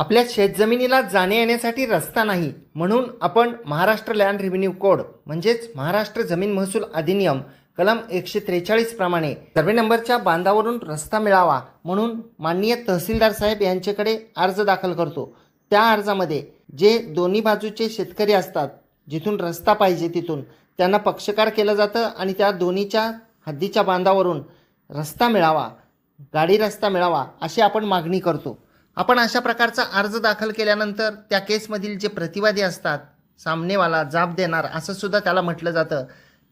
आपल्या शेतजमिनीला जाणे येण्यासाठी रस्ता नाही म्हणून आपण महाराष्ट्र लँड रेव्हेन्यू कोड म्हणजेच महाराष्ट्र जमीन महसूल अधिनियम कलम एकशे त्रेचाळीस प्रमाणे सर्वे नंबरच्या बांधावरून रस्ता मिळावा म्हणून माननीय तहसीलदार साहेब यांच्याकडे अर्ज दाखल करतो. त्या अर्जामध्ये जे दोन्ही बाजूचे शेतकरी असतात जिथून रस्ता पाहिजे तिथून त्यांना पक्षकार केलं जातं आणि त्या दोन्हीच्या हद्दीच्या बांधावरून रस्ता मिळावा गाडी रस्ता मिळावा अशी आपण मागणी करतो. आपण अशा प्रकारचा अर्ज दाखल केल्यानंतर त्या केसमधील जे प्रतिवादी असतात सामनेवाला जाब देणार असं सुद्धा त्याला म्हटलं जातं.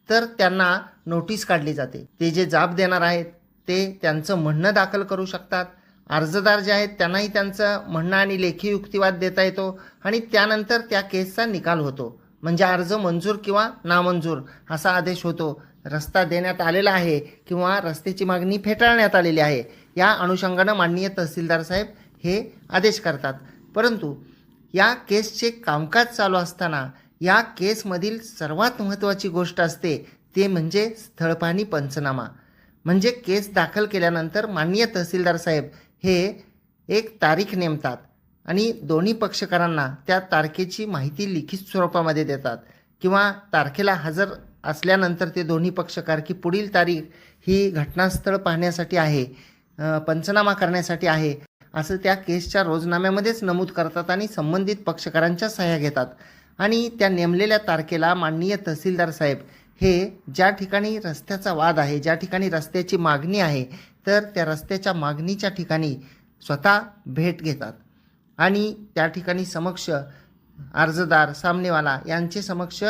तर त्यांना नोटीस काढली जाते. ते जे जाब देणार आहेत ते त्यांचं म्हणणं दाखल करू शकतात. अर्जदार जे आहेत त्यांनाही त्यांचं म्हणणं आणि लेखी युक्तिवाद देता येतो आणि त्यानंतर त्या केसचा निकाल होतो. म्हणजे अर्ज मंजूर किंवा नामंजूर असा आदेश होतो. रस्ता देण्यात आलेला आहे किंवा रस्त्याची मागणी फेटाळण्यात आलेली आहे. या अनुषंगानं माननीय तहसीलदार साहेब हे आदेश करतात. परंतु या केसचे कामकाज चालू असताना या केसमधील सर्वात महत्त्वाची गोष्ट असते ते म्हणजे स्थळपाणी पंचनामा. म्हणजे केस दाखल केल्यानंतर मान्य तहसीलदार साहेब हे एक तारीख नेमतात आणि दोन्ही पक्षकारांना त्या तारखेची माहिती लिखित स्वरूपामध्ये देतात किंवा तारखेला हजर असल्यानंतर ते दोन्ही पक्षकार की पुढील तारीख ही घटनास्थळ पाहण्यासाठी आहे पंचनामा करण्यासाठी आहे असं त्या केसच्या रोजनाम्यामध्येच नमूद करतात आणि संबंधित पक्षकारांच्या सह्या घेतात. आणि त्या नेमलेल्या तारखेला माननीय तहसीलदार साहेब हे ज्या ठिकाणी रस्त्याचा वाद आहे ज्या ठिकाणी रस्त्याची मागणी आहे तर त्या रस्त्याच्या मागणीच्या ठिकाणी स्वतः भेट घेतात. आणि त्या ठिकाणी समक्ष अर्जदार सामनेवाला यांचे समक्ष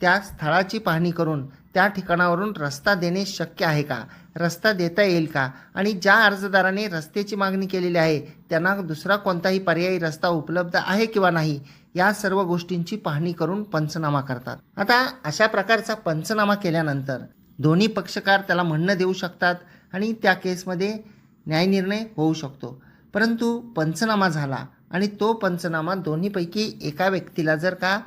त्या स्थळाची पाहणी करून त्या ठिकाणावरून रस्ता देणे शक्य आहे का? रस्ता देता येईल का? आणि ज्या अर्जदाराने रस्त्याची मागणी केलेली आहे त्यांना दुसरा कोणताही पर्यायी रस्ता उपलब्ध आहे किंवा नाही या सर्व गोष्टींची पाहणी करून पंचनामा करतात. आता अशा प्रकारचा पंचनामा केल्यानंतर दोन्ही पक्षकार त्याला म्हणणं देऊ शकतात आणि त्या केसमध्ये न्यायनिर्णय होऊ शकतो. परंतु पंचनामा झाला आणि तो पंचनामा दोन्हीपैकी एका व्यक्तीला जर का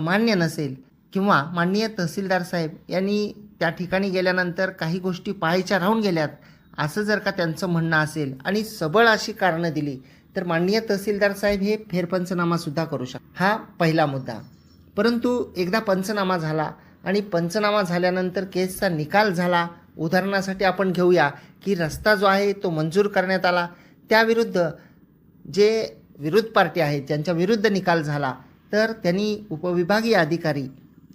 मान्य नसेल किंवा माननीय तहसीलदार साहेब यांनी त्या ठिकाणी गेल्यानंतर काही गोष्टी पाहायच्या राहून गेल्यात असं जर का त्यांचं म्हणणं असेल आणि सबळ अशी कारणं दिली तर माननीय तहसीलदार साहेब हे फेरपंचनामासुद्धा करू शकतात. हा पहिला मुद्दा. परंतु एकदा पंचनामा झाला आणि पंचनामा झाल्यानंतर केसचा निकाल झाला उदाहरणासाठी आपण घेऊया की रस्ता जो आहे तो मंजूर करण्यात आला. त्याविरुद्ध जे विरोध पार्टी आहेत ज्यांच्या विरुद्ध निकाल झाला तर त्यांनी उपविभागीय अधिकारी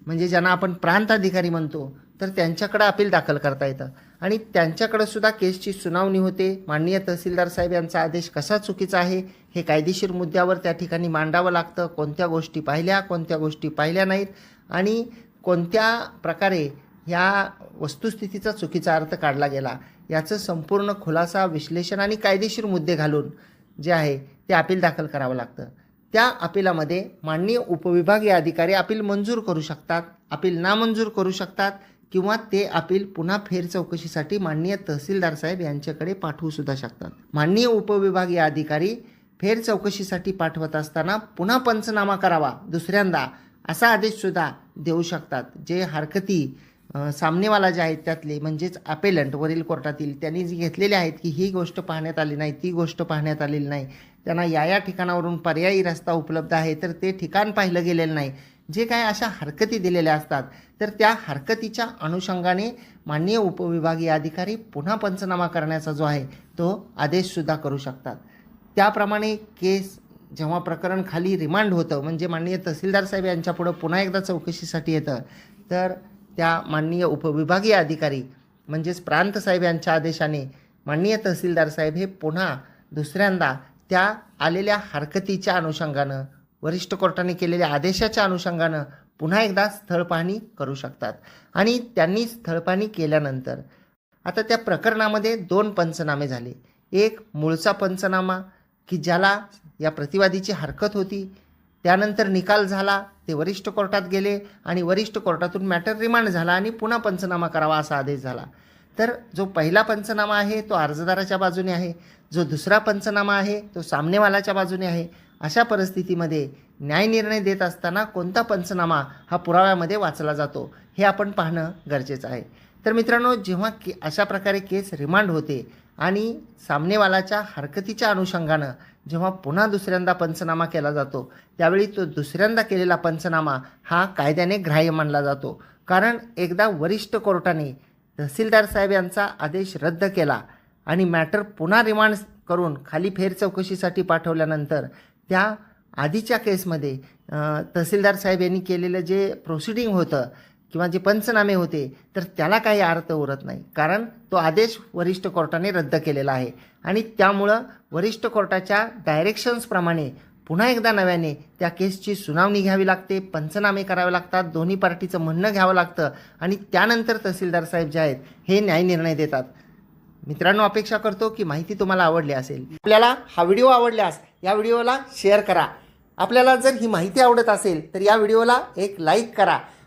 म्हणजे ज्यांना आपण प्रांत अधिकारी म्हणतो तर त्यांच्याकडं अपील दाखल करता येतं. आणि त्यांच्याकडं सुद्धा केसची सुनावणी होते. माननीय तहसीलदार साहेब यांचा आदेश कसा चुकीचा आहे हे कायदेशीर मुद्द्यावर त्या ठिकाणी मांडावं लागतं. कोणत्या गोष्टी पाहिल्या कोणत्या गोष्टी पाहिल्या नाहीत. आणि कोणत्या प्रकारे ह्या वस्तुस्थितीचा चुकीचा अर्थ काढला गेला याचं संपूर्ण खुलासा विश्लेषण आणि कायदेशीर मुद्दे घालून जे आहे ते अपील दाखल करावं लागतं. त्या अपिलामध्ये माननीय उपविभागीय अधिकारी अपील मंजूर करू शकतात अपील नामंजूर करू शकतात किंवा ते अपील पुन्हा फेर चौकशीसाठी माननीय तहसीलदार साहेब यांच्याकडे पाठवू सुद्धा शकतात. माननीय उपविभागीय अधिकारी फेर चौकशीसाठी पाठवत असताना पुन्हा पंचनामा करावा दुसऱ्यांदा असा आदेशसुद्धा देऊ शकतात जे हरकती सामनेवाला जे आहेत त्यातले म्हणजेच अपेलंट वरील कोर्टातील त्यांनी जी घेतलेली आहेत की ही गोष्ट पाहण्यात आली नाही ती गोष्ट पाहण्यात आलेली नाही. त्यांना या या ठिकाणावरून पर्यायी रस्ता उपलब्ध आहे तर ते ठिकाण पाहिलं गेलेलं नाही. जे काय अशा हरकती दिलेल्या असतात तर त्या हरकतीच्या अनुषंगाने माननीय उपविभागीय अधिकारी पुन्हा पंचनामा करण्याचा जो आहे तो आदेशसुद्धा करू शकतात. त्याप्रमाणे केस जेव्हा प्रकरण खाली रिमांड होतं म्हणजे माननीय तहसीलदार साहेब यांच्यापुढं पुन्हा एकदा चौकशीसाठी येतं तर त्या माननीय उपविभागीय अधिकारी म्हणजेच प्रांत साहेब यांच्या आदेशाने माननीय तहसीलदार साहेब हे पुन्हा दुसऱ्यांदा त्या आलेल्या हरकतीच्या अनुषंगानं वरिष्ठ कोर्टाने केलेल्या आदेशाच्या अनुषंगानं पुन्हा एकदा स्थळपाहणी करू शकतात. आणि त्यांनी स्थळपाहणी केल्यानंतर आता त्या प्रकरणामध्ये दोन पंचनामे झाले. एक मूळचा पंचनामा की ज्याला या प्रतिवादीची हरकत होती त्यानंतर निकाल झाला ते वरिष्ठ कोर्टात गेले आणि वरिष्ठ कोर्टातून मॅटर रिमांड झाला आणि पुन्हा पंचनामा करावा असा आदेश झाला. तर जो पहिला पंचनामा आहे तो अर्जदाराच्या बाजूने आहे. जो दुसरा पंचनामा आहे तो सामनेवालाच्या बाजूने आहे. अशा परिस्थितीमध्ये न्यायनिर्णय देत असताना कोणता पंचनामा हा पुराव्यामध्ये वाचला जातो हे आपण पाहणं गरजेचं आहे. तर मित्रांनो जेव्हा के अशा प्रकारे केस रिमांड होते आणि सामनेवालाच्या हरकतीच्या अनुषंगानं जेव्हा पुन्हा दुसऱ्यांदा पंचनामा केला जातो त्यावेळी तो दुसऱ्यांदा केलेला पंचनामा हा कायद्याने ग्राह्य मानला जातो. कारण एकदा वरिष्ठ कोर्टाने तहसीलदार साहेब यांचा आदेश रद्द केला आणि मॅटर पुन्हा रिमांड करून खाली फेर चौकशीसाठी पाठवल्यानंतर त्या आधीच्या केसमध्ये तहसीलदार साहेब यांनी केलेलं जे प्रोसिडिंग होतं किंवा जे पंचनामे होते तर त्याला काही अर्थ उरत नाही. कारण तो आदेश वरिष्ठ कोर्टाने रद्द केलेला आहे. आणि त्यामुळं वरिष्ठ कोर्टाच्या डायरेक्शन्सप्रमाणे पुन्हा एकदा नव्याने त्या केसची सुनावणी घ्यावी लागते पंचनामे करावे लागतात दोन्ही पार्टीचं म्हणणं घ्यावं लागतं आणि त्यानंतर तहसीलदार साहेब जे आहेत हे न्याय निर्णय देतात. मित्रांनो अपेक्षा करतो की माहिती तुम्हाला आवडली असेल. आपल्याला हा व्हिडिओ आवडल्यास या व्हिडिओला शेअर करा. आपल्याला जर ही माहिती आवडत असेल तर या व्हिडिओला एक लाईक करा.